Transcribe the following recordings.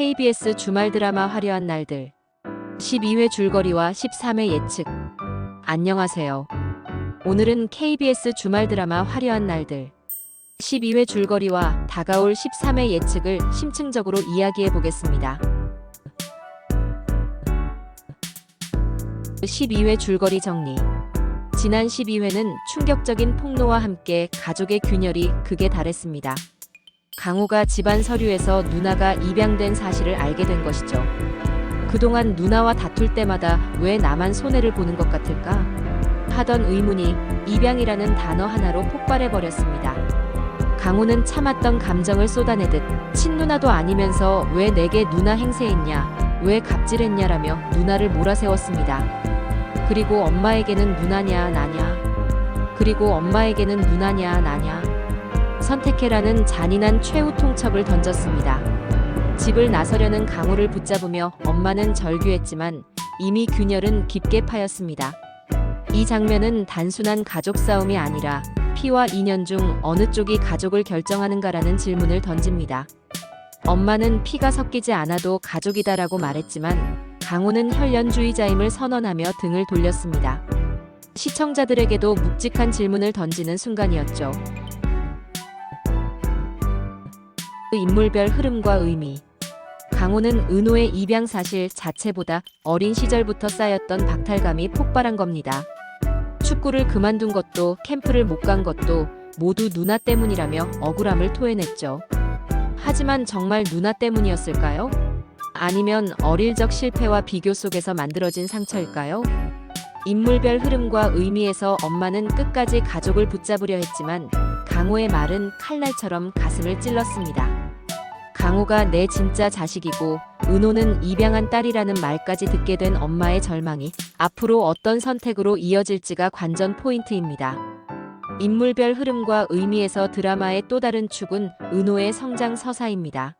KBS 주말 드라마 화려한 날들 12회 줄거리와 13회 예측 안녕하세요. 오늘은 KBS 주말 드라마 화려한 날들 12회 줄거리와 다가올 13회 예측을 심층적으로 이야기해 보겠습니다. 12회 줄거리 정리 지난 12회는 충격적인 폭로와 함께 가족의 균열이 극에 달했습니다. 강호가 집안 서류에서 누나가 입양된 사실을 알게 된 것이죠. 그동안 누나와 다툴 때마다 왜 나만 손해를 보는 것 같을까? 하던 의문이 입양이라는 단어 하나로 폭발해 버렸습니다. 강호는 참았던 감정을 쏟아내듯 친누나도 아니면서 왜 내게 누나 행세했냐, 왜 갑질했냐라며 누나를 몰아세웠습니다. 그리고 엄마에게는 누나냐 나냐, 그리고 엄마에게는 누나냐 나냐, 선택해라는 잔인한 최후 통첩을 던졌습니다. 집을 나서려는 강호를 붙잡으며 엄마는 절규했지만 이미 균열은 깊게 파였습니다. 이 장면은 단순한 가족 싸움이 아니라 피와 인연 중 어느 쪽이 가족을 결정하는가라는 질문을 던집니다. 엄마는 피가 섞이지 않아도 가족이다라고 말했지만 강호는 혈연주의자임을 선언하며 등을 돌렸습니다. 시청자들에게도 묵직한 질문을 던지는 순간이었죠. 그 인물별 흐름과 의미. 강호는 은호의 입양 사실 자체보다 어린 시절부터 쌓였던 박탈감이 폭발한 겁니다. 축구를 그만둔 것도 캠프를 못 간 것도 모두 누나 때문이라며 억울함을 토해냈죠. 하지만 정말 누나 때문이었을까요? 아니면 어릴 적 실패와 비교 속에서 만들어진 상처일까요? 인물별 흐름과 의미에서 엄마는 끝까지 가족을 붙잡으려 했지만 강호의 말은 칼날처럼 가슴을 찔렀습니다. 강호가 내 진짜 자식이고 은호는 입양한 딸이라는 말까지 듣게 된 엄마의 절망이 앞으로 어떤 선택으로 이어질지가 관전 포인트입니다. 인물별 흐름과 의미에서 드라마의 또 다른 축은 은호의 성장 서사입니다.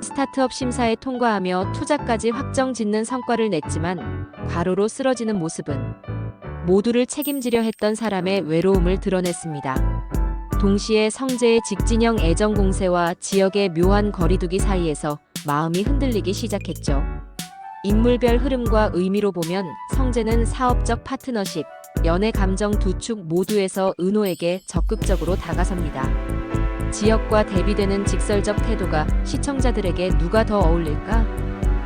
스타트업 심사에 통과하며 투자까지 확정 짓는 성과를 냈지만 과로로 쓰러지는 모습은 모두를 책임지려 했던 사람의 외로움을 드러냈습니다. 동시에 성재의 직진형 애정 공세와 지역의 묘한 거리두기 사이에서 마음이 흔들리기 시작했죠. 인물별 흐름과 의미로 보면 성재는 사업적 파트너십, 연애 감정 두 축 모두에서 은호에게 적극적으로 다가섭니다. 지역과 대비되는 직설적 태도가 시청자들에게 누가 더 어울릴까?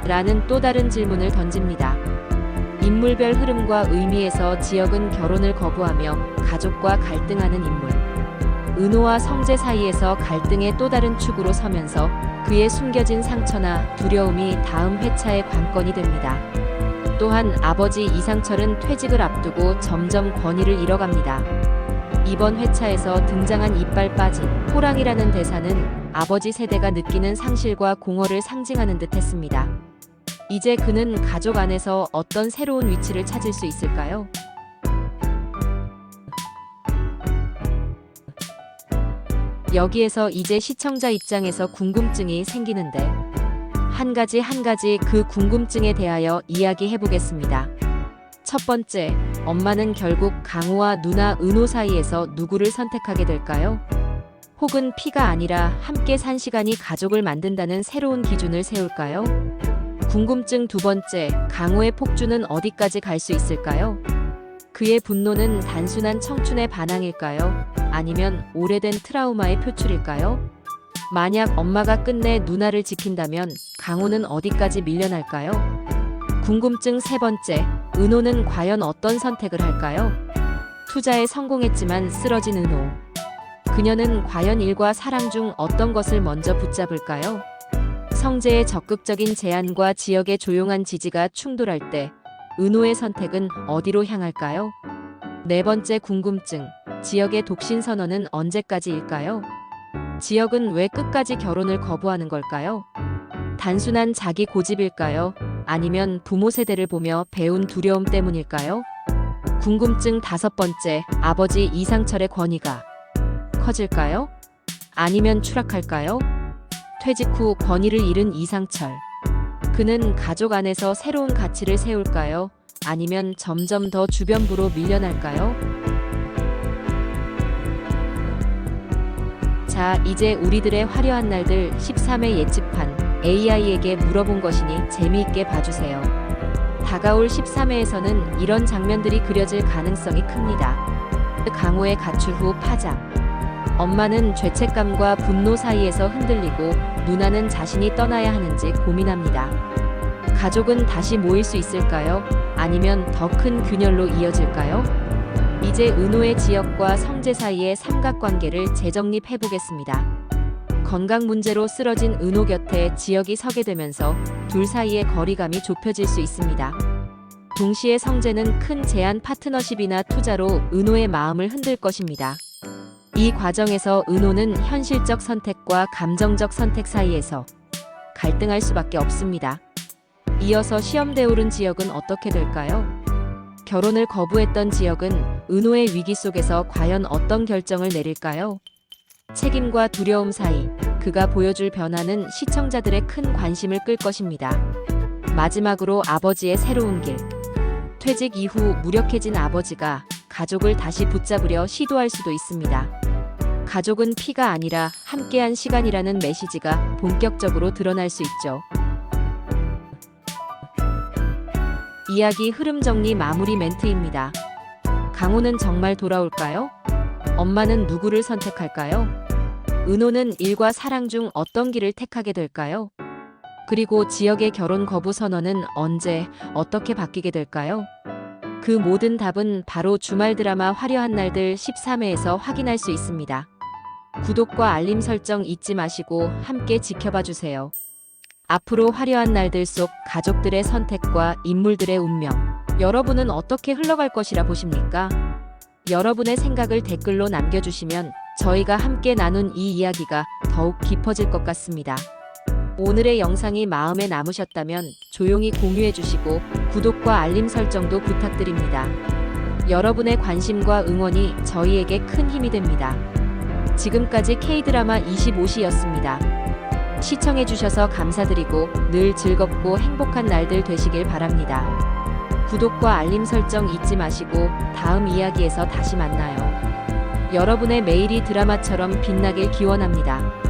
라는 또 다른 질문을 던집니다. 인물별 흐름과 의미에서 지역은 결혼을 거부하며 가족과 갈등하는 인물. 은호와 성재 사이에서 갈등의 또 다른 축으로 서면서 그의 숨겨진 상처나 두려움이 다음 회차의 관건이 됩니다. 또한 아버지 이상철은 퇴직을 앞두고 점점 권위를 잃어갑니다. 이번 회차에서 등장한 이빨 빠진 호랑이라는 대사는 아버지 세대가 느끼는 상실과 공허를 상징하는 듯 했습니다. 이제 그는 가족 안에서 어떤 새로운 위치를 찾을 수 있을까요? 여기에서 이제 시청자 입장에서 궁금증이 생기는데 한 가지 한 가지 그 궁금증에 대하여 이야기해 보겠습니다. 첫 번째, 엄마는 결국 강호와 누나 은호 사이에서 누구를 선택하게 될까요? 혹은 피가 아니라 함께 산 시간이 가족을 만든다는 새로운 기준을 세울까요? 궁금증 두 번째, 강호의 폭주는 어디까지 갈 수 있을까요? 그의 분노는 단순한 청춘의 반항일까요? 아니면 오래된 트라우마의 표출일까요? 만약 엄마가 끝내 누나를 지킨다면 강호는 어디까지 밀려날까요? 궁금증 세 번째, 은호는 과연 어떤 선택을 할까요? 투자에 성공했지만 쓰러진 은호. 그녀는 과연 일과 사랑 중 어떤 것을 먼저 붙잡을까요? 성재의 적극적인 제안과 지역의 조용한 지지가 충돌할 때 은호의 선택은 어디로 향할까요? 네 번째 궁금증. 지역의 독신 선언은 언제까지일까요? 지역은 왜 끝까지 결혼을 거부하는 걸까요? 단순한 자기 고집일까요? 아니면 부모 세대를 보며 배운 두려움 때문일까요? 궁금증 다섯 번째. 아버지 이상철의 권위가 커질까요? 아니면 추락할까요? 퇴직 후 권위를 잃은 이상철. 그는 가족 안에서 새로운 가치를 세울까요? 아니면 점점 더 주변부로 밀려날까요? 자, 이제 우리들의 화려한 날들 13회 예측판 AI에게 물어본 것이니 재미있게 봐주세요. 다가올 13회에서는 이런 장면들이 그려질 가능성이 큽니다. 강호의 가출 후 파장. 엄마는 죄책감과 분노 사이에서 흔들리고 누나는 자신이 떠나야 하는지 고민합니다. 가족은 다시 모일 수 있을까요? 아니면 더 큰 균열로 이어질까요? 이제 은호의 지역과 성재 사이의 삼각관계를 재정립해 보겠습니다. 건강 문제로 쓰러진 은호 곁에 지역이 서게 되면서 둘 사이의 거리감이 좁혀질 수 있습니다. 동시에 성재는 큰 제안 파트너십이나 투자로 은호의 마음을 흔들 것입니다. 이 과정에서 은호는 현실적 선택과 감정적 선택 사이에서 갈등할 수밖에 없습니다. 이어서 시험 대 오른 지역은 어떻게 될까요? 결혼을 거부했던 지역은 은호의 위기 속에서 과연 어떤 결정을 내릴까요? 책임과 두려움 사이 그가 보여줄 변화는 시청자들의 큰 관심을 끌 것입니다. 마지막으로 아버지의 새로운 길. 퇴직 이후 무력해진 아버지가 가족을 다시 붙잡으려 시도할 수도 있습니다. 가족은 피가 아니라 함께한 시간이라는 메시지가 본격적으로 드러날 수 있죠. 이야기 흐름 정리 마무리 멘트입니다. 강호는 정말 돌아올까요? 엄마는 누구를 선택할까요? 은호는 일과 사랑 중 어떤 길을 택하게 될까요? 그리고 지역의 결혼 거부 선언은 언제, 어떻게 바뀌게 될까요? 그 모든 답은 바로 주말 드라마 화려한 날들 13회에서 확인할 수 있습니다. 구독과 알림 설정 잊지 마시고 함께 지켜봐 주세요. 앞으로 화려한 날들 속 가족들의 선택과 인물들의 운명, 여러분은 어떻게 흘러갈 것이라 보십니까? 여러분의 생각을 댓글로 남겨주시면 저희가 함께 나눈 이 이야기가 더욱 깊어질 것 같습니다. 오늘의 영상이 마음에 남으셨다면 조용히 공유해 주시고 구독과 알림 설정도 부탁드립니다. 여러분의 관심과 응원이 저희에게 큰 힘이 됩니다. 지금까지 K드라마 25시였습니다. 시청해주셔서 감사드리고 늘 즐겁고 행복한 날들 되시길 바랍니다. 구독과 알림 설정 잊지 마시고 다음 이야기에서 다시 만나요. 여러분의 매일이 드라마처럼 빛나길 기원합니다.